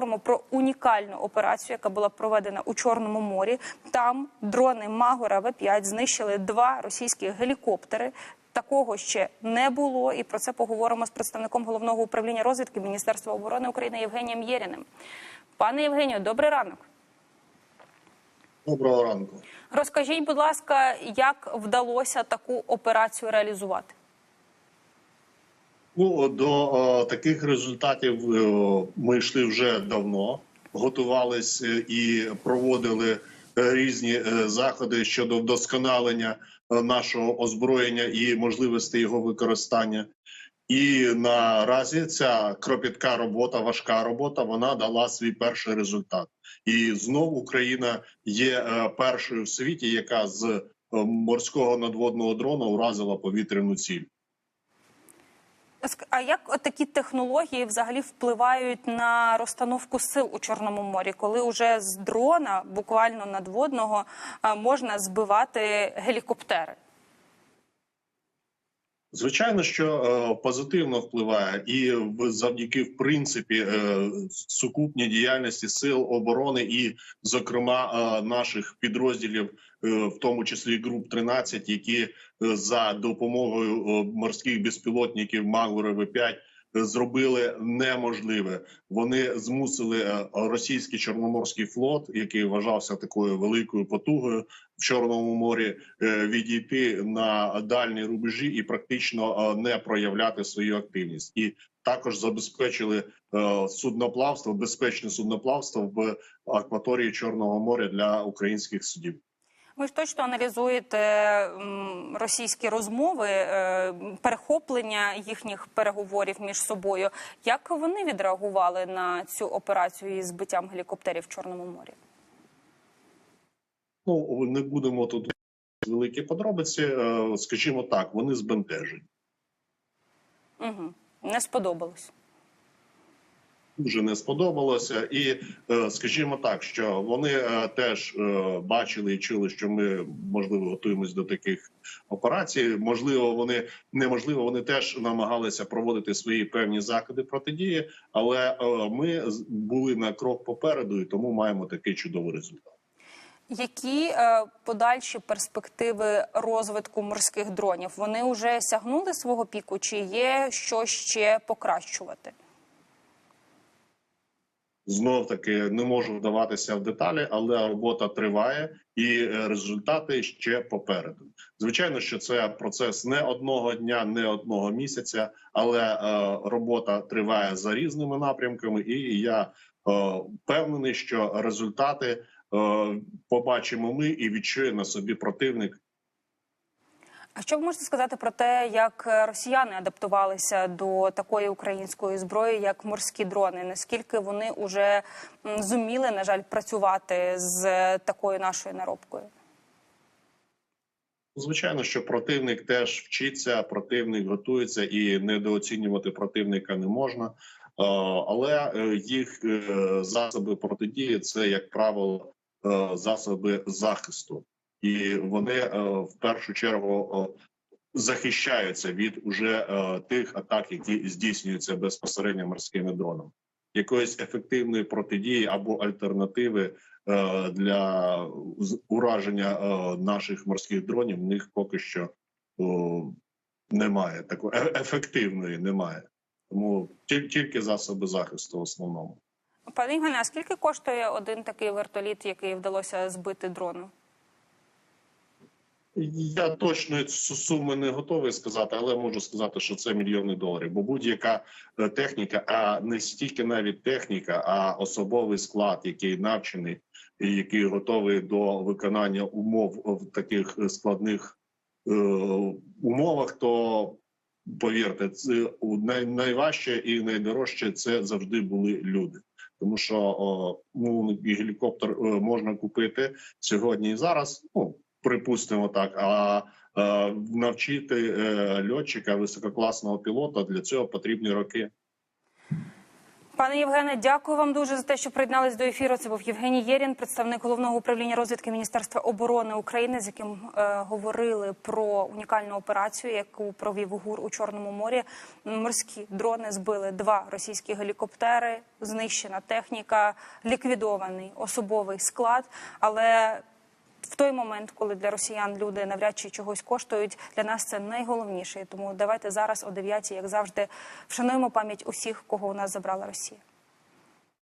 говоримо про унікальну операцію, яка була проведена у Чорному морі. Там дрони Магора В-5 знищили два російські гелікоптери. Такого ще не було, і про це поговоримо з представником головного управління розвідки Міністерства оборони України Євгенієм Єріним. Пане Євгенію, добрий ранок. Доброго ранку. Розкажіть, будь ласка, як вдалося таку операцію реалізувати? Ну до е, таких результатів е, ми йшли вже давно, готувались е, і проводили різні заходи щодо вдосконалення нашого озброєння і можливості його використання. І наразі ця кропітка робота, важка робота, вона дала свій перший результат. І знову Україна є першою в світі, яка з морського надводного дрона уразила повітряну ціль. А як такі технології взагалі впливають на розстановку сил у Чорному морі, коли уже з дрона, буквально надводного, можна збивати гелікоптери? Звичайно, що е, позитивно впливає, і завдяки в принципі е, сукупній діяльності сил оборони, і, зокрема, е, наших підрозділів, в тому числі груп 13, які за допомогою морських безпілотників Магура В5 зробили неможливе. Вони змусили е, російський чорноморський флот, який вважався такою великою потугою в Чорному морі, е, відійти на дальні рубежі і практично е, не проявляти свою активність, і також забезпечили судноплавство, безпечне судноплавство в акваторії Чорного моря для українських судів. Ви ж точно аналізуєте російські розмови, е, перехоплення їхніх переговорів між собою. Як вони відреагували на цю операцію із збиттям гелікоптерів в Чорному морі? Ну не будемо тут великі подробиці. е, Скажімо так, вони збентежені. Угу. Не сподобалось. Дуже не сподобалося, і е, скажімо так, що вони е, теж е, бачили і чули, що ми можливо готуємось до таких операцій. Можливо, вони неможливо, вони теж намагалися проводити свої певні заходи протидії, але ми були на крок попереду, і тому маємо такий чудовий результат. Які е, подальші перспективи розвитку морських дронів? Вони вже сягнули свого піку, чи є що ще покращувати? Знов таки не можу вдаватися в деталі, але робота триває, і е, результати ще попереду. Звичайно, що це процес не одного дня, не одного місяця, але е, робота триває за різними напрямками, і я е, впевнений, що результати побачимо ми і відчує на собі противник А що ви можете сказати про те, як е, росіяни адаптувалися до такої української зброї, як морські дрони? Наскільки вони вже зуміли, на жаль, працювати з е, такою нашою наробкою? Звичайно, що противник теж вчиться, противник готується і недооцінювати противника не можна. Е, Але їх засоби протидії це, як правило, засоби захисту, і вони е, в першу чергу е, захищаються від уже е, тих атак, які здійснюються безпосередньо морськими дронами. Якоїсь ефективної протидії або альтернативи для ураження наших морських дронів в них поки що немає. Такої ефективної немає. Тому тільки засоби захисту в основному. Пане Євгене, а скільки коштує один такий вертоліт, який вдалося збити дрону? Я точно цю суми не готовий сказати, але можу сказати, що це мільйони доларів. Бо будь-яка е, техніка, а не стільки навіть техніка, а особовий склад, який навчений, і який готовий до виконання умов в таких е, складних е, умовах, то повірте, це най, найважче і найдорожче це завжди були люди. Тому що о, ну, і гелікоптер е, можна купити сьогодні і зараз. Ну припустимо так. А е, навчити е, льотчика висококласного пілота для цього потрібні роки. Пане Євгене, дякую вам дуже за те, що приєднались до ефіру. Це був Євгеній Єрін, представник головного управління розвідки Міністерства оборони України, з яким е, говорили про унікальну операцію, яку провів ГУР у Чорному морі. Морські дрони збили два російські гелікоптери, знищена техніка, ліквідований особовий склад. Але в той момент, коли для росіян люди навряд чи чогось коштують, для нас це найголовніше. Тому давайте зараз о 9, як завжди, вшануємо пам'ять усіх, кого у нас забрала Росія.